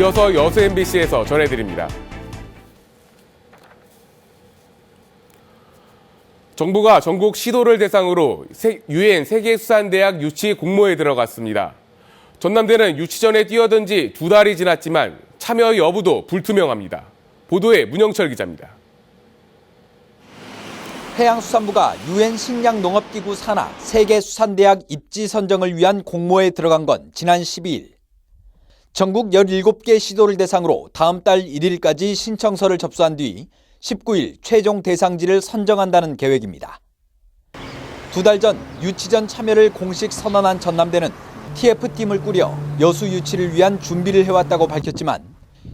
이어서 여수 MBC에서 전해드립니다. 정부가 전국 시도를 대상으로 세- 유엔 세계수산대학 유치 공모에 들어갔습니다. 전남대는 유치 전에 뛰어든 지 두 달이 지났지만 참여 여부도 불투명합니다. 보도에 문영철 기자입니다. 해양수산부가 유엔 식량농업기구 산하 세계수산대학 입지 선정을 위한 공모에 들어간 건 지난 12일. 전국 17개 시도를 대상으로 다음 달 1일까지 신청서를 접수한 뒤 19일 최종 대상지를 선정한다는 계획입니다. 두 달 전 유치전 참여를 공식 선언한 전남대는 TF팀을 꾸려 여수 유치를 위한 준비를 해왔다고 밝혔지만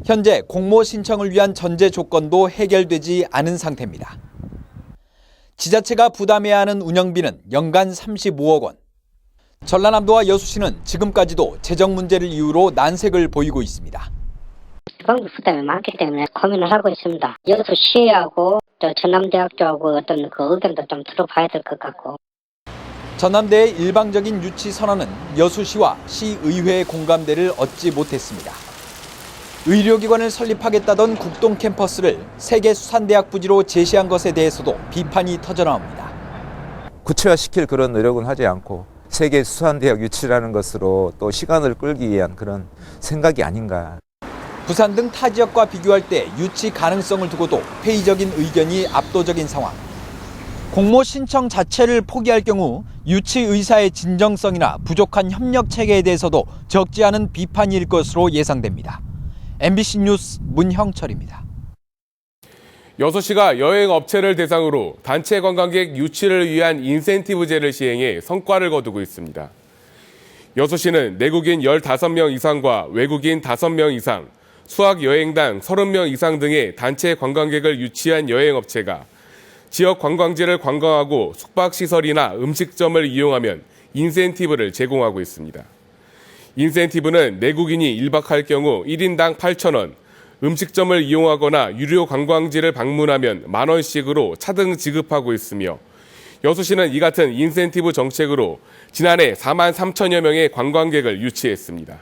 현재 공모 신청을 위한 전제 조건도 해결되지 않은 상태입니다. 지자체가 부담해야 하는 운영비는 연간 35억 원. 전라남도와 여수시는 지금까지도 재정 문제를 이유로 난색을 보이고 있습니다. 지방비 부담이 많기 때문에 고민을 하고 있습니다. 여수 시하고 또 전남대학교하고 어떤 그 의견도 좀 들어봐야 될 것 같고 전남대의 일방적인 유치 선언은 여수시와 시의회의 공감대를 얻지 못했습니다. 의료기관을 설립하겠다던 국동 캠퍼스를 세계수산대학 부지로 제시한 것에 대해서도 비판이 터져나옵니다. 구체화시킬 그런 노력은 하지 않고 세계 수산대학 유치라는 것으로 또 시간을 끌기 위한 그런 생각이 아닌가. 부산 등 타 지역과 비교할 때 유치 가능성을 두고도 회의적인 의견이 압도적인 상황. 공모 신청 자체를 포기할 경우 유치 의사의 진정성이나 부족한 협력 체계에 대해서도 적지 않은 비판일 것으로 예상됩니다. MBC 뉴스 문형철입니다. 여수시가 여행 업체를 대상으로 단체 관광객 유치를 위한 인센티브제를 시행해 성과를 거두고 있습니다. 여수시는 내국인 15명 이상과 외국인 5명 이상, 수학 여행당 30명 이상 등의 단체 관광객을 유치한 여행 업체가 지역 관광지를 관광하고 숙박 시설이나 음식점을 이용하면 인센티브를 제공하고 있습니다. 인센티브는 내국인이 1박할 경우 1인당 8,000원, 음식점을 이용하거나 유료 관광지를 방문하면 만 원씩으로 차등 지급하고 있으며 여수시는 이 같은 인센티브 정책으로 지난해 4만 3천여 명의 관광객을 유치했습니다.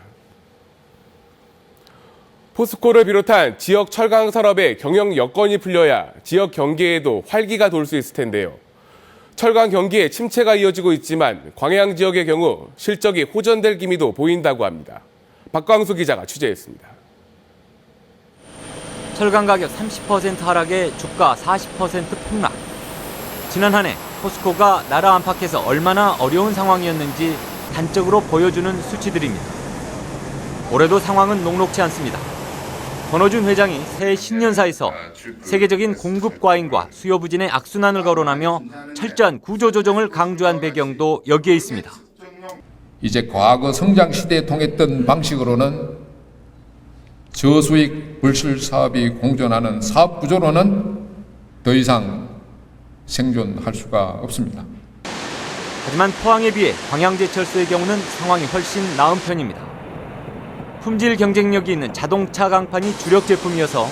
포스코를 비롯한 지역 철강 산업의 경영 여건이 풀려야 지역 경계에도 활기가 돌 수 있을 텐데요. 철강 경기에 침체가 이어지고 있지만 광양 지역의 경우 실적이 호전될 기미도 보인다고 합니다. 박광수 기자가 취재했습니다. 철강 가격 30% 하락에 주가 40% 폭락. 지난 한 해 포스코가 나라 안팎에서 얼마나 어려운 상황이었는지 단적으로 보여주는 수치들입니다. 올해도 상황은 녹록치 않습니다. 권호준 회장이 새해 신년사에서 세계적인 공급 과잉과 수요 부진의 악순환을 거론하며 철저한 구조 조정을 강조한 배경도 여기에 있습니다. 이제 과거 성장 시대에 통했던 방식으로는 저수익 불실 사업이 공존하는 사업 구조로는 더 이상 생존할 수가 없습니다. 하지만 포항에 비해 광양제철소의 경우는 상황이 훨씬 나은 편입니다. 품질 경쟁력이 있는 자동차 강판이 주력 제품이어서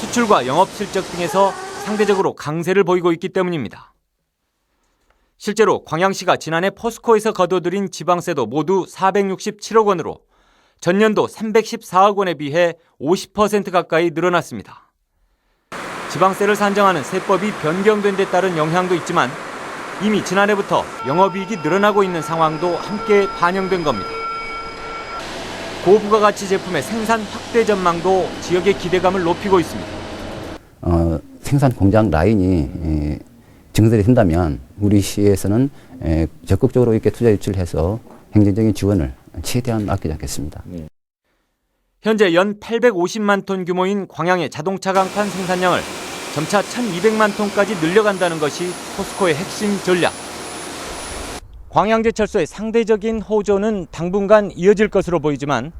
수출과 영업 실적 등에서 상대적으로 강세를 보이고 있기 때문입니다. 실제로 광양시가 지난해 포스코에서 거둬들인 지방세도 모두 467억 원으로 전년도 314억 원에 비해 50% 가까이 늘어났습니다. 지방세를 산정하는 세법이 변경된 데 따른 영향도 있지만 이미 지난해부터 영업이익이 늘어나고 있는 상황도 함께 반영된 겁니다. 고부가가치 제품의 생산 확대 전망도 지역의 기대감을 높이고 있습니다. 어, 생산 공장 라인이 에, 증설이 된다면 우리 시에서는 에, 적극적으로 이렇게 투자 유치를 해서 행정적인 지원을 최대한 아끼지 않겠습니다. 현재 연 850만 톤 규모인 광양의 자동차 강판 생산량을 점차 1200만 톤까지 늘려간다는 것이 포스코의 핵심 전략. 광양제철소의 상대적인 호조는 당분간 이어질 것으로 보이지만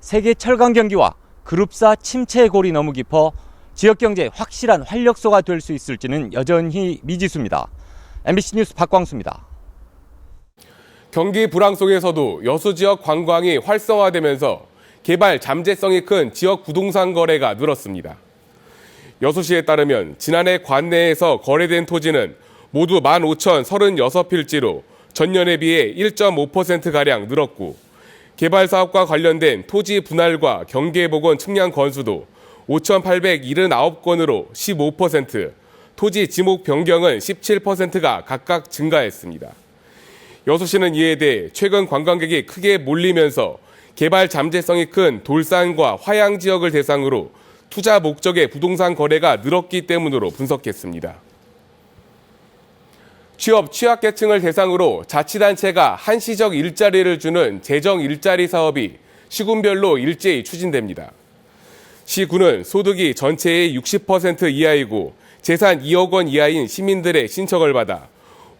세계 철강 경기와 그룹사 침체의 골이 너무 깊어 지역 경제에 확실한 활력소가 될 수 있을지는 여전히 미지수입니다. MBC 뉴스 박광수입니다. 경기 불황 속에서도 여수 지역 관광이 활성화되면서 개발 잠재성이 큰 지역 부동산 거래가 늘었습니다. 여수시에 따르면 지난해 관내에서 거래된 토지는 모두 15,036필지로 전년에 비해 1.5%가량 늘었고 개발 사업과 관련된 토지 분할과 경계 복원 측량 건수도 5,879건으로 15%, 토지 지목 변경은 17%가 각각 증가했습니다. 여수시는 이에 대해 최근 관광객이 크게 몰리면서 개발 잠재성이 큰 돌산과 화양 지역을 대상으로 투자 목적의 부동산 거래가 늘었기 때문으로 분석했습니다. 취업 취약계층을 대상으로 자치단체가 한시적 일자리를 주는 재정 일자리 사업이 시군별로 일제히 추진됩니다. 시군은 소득이 전체의 60% 이하이고 재산 2억 원 이하인 시민들의 신청을 받아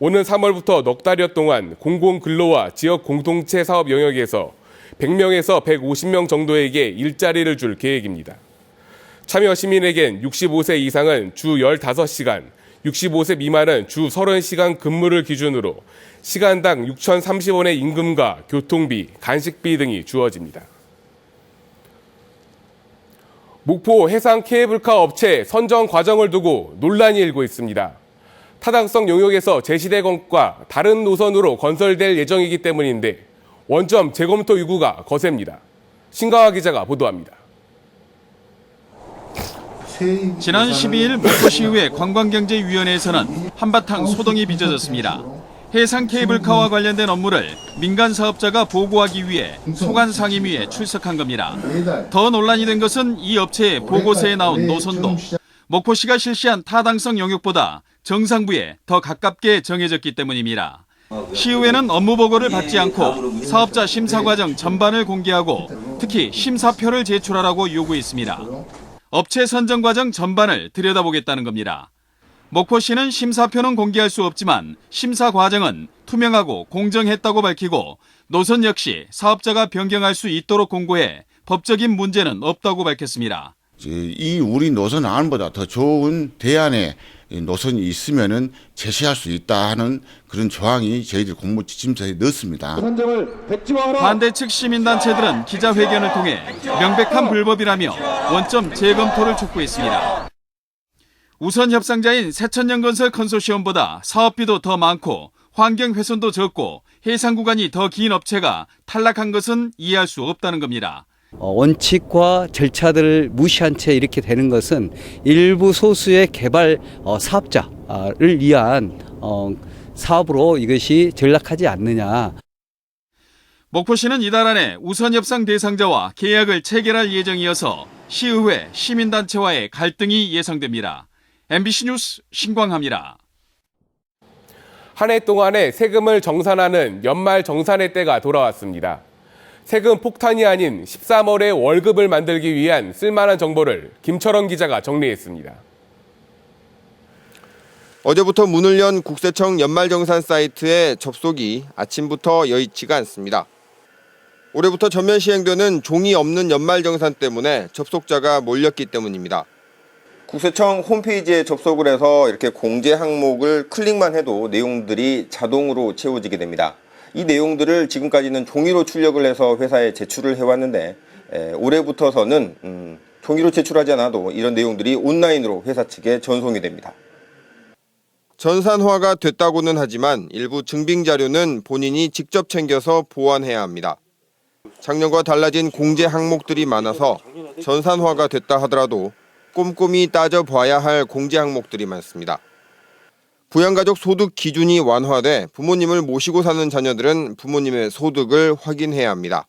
오는 3월부터 넉 달여 동안 공공근로와 지역 공동체 사업 영역에서 100명에서 150명 정도에게 일자리를 줄 계획입니다. 참여 시민에겐 65세 이상은 주 15시간, 65세 미만은 주 30시간 근무를 기준으로 시간당 6,030원의 임금과 교통비, 간식비 등이 주어집니다. 목포 해상 케이블카 업체 선정 과정을 두고 논란이 일고 있습니다. 타당성 용역에서 제시대 건과 다른 노선으로 건설될 예정이기 때문인데 원점 재검토 요구가 거셉니다. 신가화 기자가 보도합니다. 지난 12일 목포시의회 관광경제위원회에서는 한바탕 소동이 빚어졌습니다. 해상 케이블카와 관련된 업무를 민간 사업자가 보고하기 위해 소관 상임위에 출석한 겁니다. 더 논란이 된 것은 이 업체의 보고서에 나온 노선도 목포시가 실시한 타당성 영역보다 정상부에 더 가깝게 정해졌기 때문입니다. 시의회는 업무 보고를 받지 않고 사업자 심사 과정 전반을 공개하고 특히 심사표를 제출하라고 요구했습니다. 업체 선정 과정 전반을 들여다보겠다는 겁니다. 목포시는 심사표는 공개할 수 없지만 심사 과정은 투명하고 공정했다고 밝히고 노선 역시 사업자가 변경할 수 있도록 공고해 법적인 문제는 없다고 밝혔습니다. 이 우리 노선 안보다 더 좋은 대안의 이 노선이 있으면은 제시할 수 있다 하는 그런 조항이 저희들 공모 지침서에 넣습니다. 반대 측 시민단체들은 기자회견을 통해 명백한 불법이라며 원점 재검토를 촉구했습니다. 우선 협상자인 세천년건설 컨소시엄보다 사업비도 더 많고 환경 훼손도 적고 해상 구간이 더 긴 업체가 탈락한 것은 이해할 수 없다는 겁니다. 어, 원칙과 절차들을 무시한 채 이렇게 되는 것은 일부 소수의 개발 어, 사업자를 위한 어, 사업으로 이것이 전락하지 않느냐. 목포시는 이달 안에 우선 협상 대상자와 계약을 체결할 예정이어서 시의회, 시민단체와의 갈등이 예상됩니다. MBC 뉴스 신광합니다. 한 해 동안의 세금을 정산하는 연말 정산의 때가 돌아왔습니다. 세금 폭탄이 아닌 13월의 월급을 만들기 위한 쓸만한 정보를 김철원 기자가 정리했습니다. 어제부터 문을 연 국세청 연말정산 사이트에 접속이 아침부터 여의치가 않습니다. 올해부터 전면 시행되는 종이 없는 연말정산 때문에 접속자가 몰렸기 때문입니다. 국세청 홈페이지에 접속을 해서 이렇게 공제 항목을 클릭만 해도 내용들이 자동으로 채워지게 됩니다. 이 내용들을 지금까지는 종이로 출력을 해서 회사에 제출을 해왔는데 에, 올해부터서는 음, 종이로 제출하지 않아도 이런 내용들이 온라인으로 회사 측에 전송이 됩니다. 전산화가 됐다고는 하지만 일부 증빙 자료는 본인이 직접 챙겨서 보완해야 합니다. 작년과 달라진 공제 항목들이 많아서 전산화가 됐다 하더라도 꼼꼼히 따져봐야 할 공제 항목들이 많습니다. 부양가족 소득 기준이 완화돼 부모님을 모시고 사는 자녀들은 부모님의 소득을 확인해야 합니다.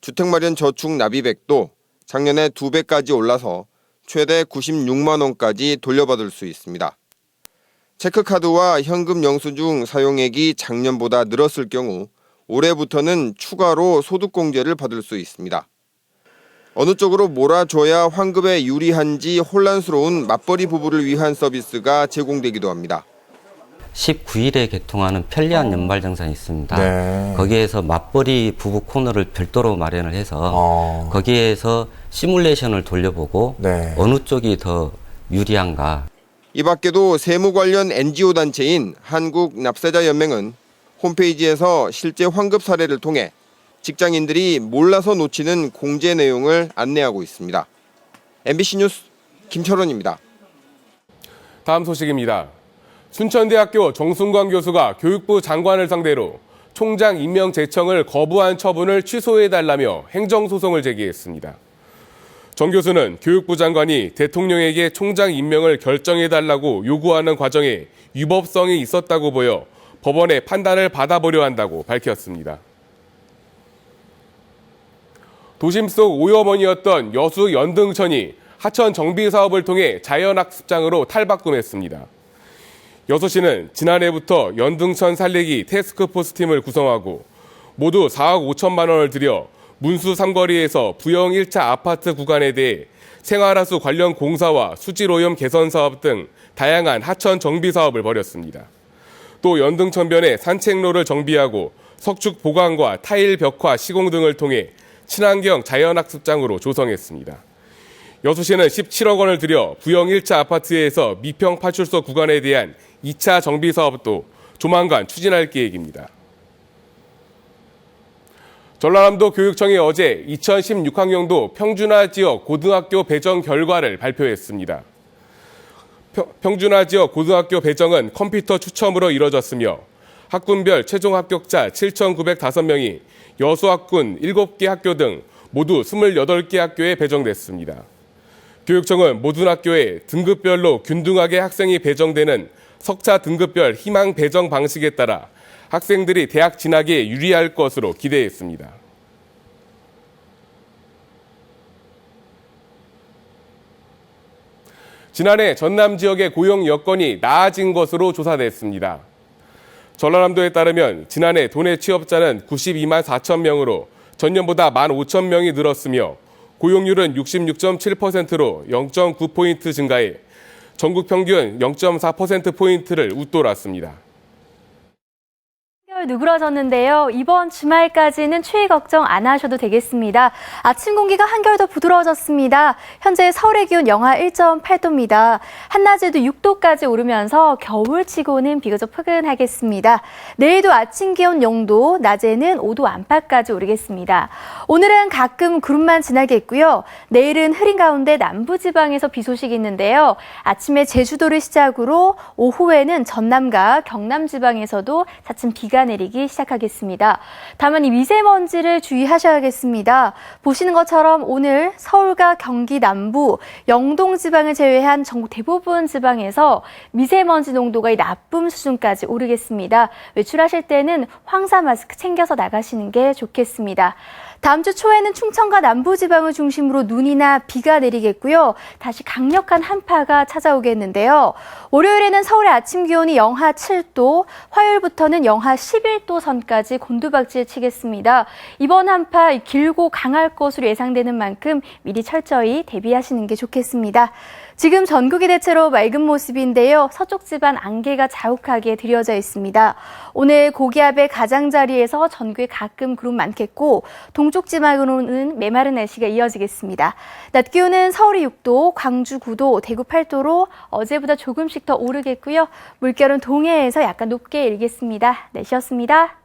주택 마련 저축 납입액도 작년에 2배까지 올라서 최대 96만 원까지 돌려받을 수 있습니다. 체크카드와 현금 영수증 사용액이 작년보다 늘었을 경우 올해부터는 추가로 소득공제를 받을 수 있습니다. 어느 쪽으로 몰아줘야 환급에 유리한지 혼란스러운 맞벌이 부부를 위한 서비스가 제공되기도 합니다. 19일에 개통하는 편리한 연말 정산이 있습니다. 거기에서 맞벌이 부부 코너를 별도로 마련을 해서 거기에서 시뮬레이션을 돌려보고 어느 쪽이 더 유리한가 이 밖에도 세무 관련 NGO 단체인 한국납세자연맹은 홈페이지에서 실제 환급 사례를 통해 직장인들이 몰라서 놓치는 공제 내용을 안내하고 있습니다. MBC 뉴스 김철원입니다. 다음 소식입니다. 순천대학교 정순광 교수가 교육부 장관을 상대로 총장 임명 제청을 거부한 처분을 취소해달라며 행정소송을 제기했습니다. 정 교수는 교육부 장관이 대통령에게 총장 임명을 결정해달라고 요구하는 과정에 위법성이 있었다고 보여 법원의 판단을 받아보려 한다고 밝혔습니다. 도심 속 오염원이었던 여수 연등천이 하천 정비 사업을 통해 자연학습장으로 탈바꿈했습니다. 여수시는 지난해부터 연등천 살리기 테스크포스 팀을 구성하고 모두 4억 5천만 원을 들여 문수 삼거리에서 부영 1차 아파트 구간에 대해 생활하수 관련 공사와 수질오염 개선 사업 등 다양한 하천 정비 사업을 벌였습니다. 또 연등천변에 산책로를 정비하고 석축 보강과 타일 벽화 시공 등을 통해 친환경 자연학습장으로 조성했습니다. 여수시는 17억 원을 들여 부영 1차 아파트에서 미평 파출소 구간에 대한 2차 정비 사업도 조만간 추진할 계획입니다. 전라남도 교육청이 어제 2016학년도 평준화 지역 고등학교 배정 결과를 발표했습니다. 평준화 지역 고등학교 배정은 컴퓨터 추첨으로 이뤄졌으며 학군별 최종 합격자 7,905명이 여수학군 7개 학교 등 모두 28개 학교에 배정됐습니다. 교육청은 모든 학교에 등급별로 균등하게 학생이 배정되는 석차 등급별 희망 배정 방식에 따라 학생들이 대학 진학에 유리할 것으로 기대했습니다. 지난해 전남 지역의 고용 여건이 나아진 것으로 조사됐습니다. 전라남도에 따르면 지난해 도내 취업자는 92만 4천 명으로 전년보다 1만 5천 명이 늘었으며 고용률은 66.7%로 0.9포인트 증가해 전국 평균 0.4%포인트를 웃돌았습니다. 한결 누그러졌는데요. 이번 주말까지는 추위 걱정 안 하셔도 되겠습니다. 아침 공기가 한결 더 부드러워졌습니다. 현재 서울의 기온 영하 1.8도입니다. 한낮에도 6도까지 오르면서 겨울치고는 비교적 포근하겠습니다. 내일도 아침 기온 0도, 낮에는 5도 안팎까지 오르겠습니다. 오늘은 가끔 구름만 지나겠고요. 내일은 흐린 가운데 남부지방에서 비 소식이 있는데요. 아침에 제주도를 시작으로 오후에는 전남과 경남 지방에서도 차츰 비가 내 리기 시작하겠습니다. 다만 이 미세먼지를 주의하셔야겠습니다. 보시는 것처럼 오늘 서울과 경기 남부, 영동 지방을 제외한 전국 대부분 지방에서 미세먼지 농도가 이 나쁨 수준까지 오르겠습니다. 외출하실 때는 황사 마스크 챙겨서 나가시는 게 좋겠습니다. 다음 주 초에는 충청과 남부지방을 중심으로 눈이나 비가 내리겠고요. 다시 강력한 한파가 찾아오겠는데요. 월요일에는 서울의 아침 기온이 영하 7도, 화요일부터는 영하 11도 선까지 곤두박질 치겠습니다. 이번 한파 길고 강할 것으로 예상되는 만큼 미리 철저히 대비하시는 게 좋겠습니다. 지금 전국이 대체로 맑은 모습인데요. 서쪽 집안 안개가 자욱하게 드려져 있습니다. 오늘 고기압의 가장자리에서 전국에 가끔 구름 많겠고 동쪽 지방으로는 메마른 날씨가 이어지겠습니다. 낮 기온은 서울이 6도, 광주 9도, 대구 8도로 어제보다 조금씩 더 오르겠고요. 물결은 동해에서 약간 높게 일겠습니다. 내쉬었습니다.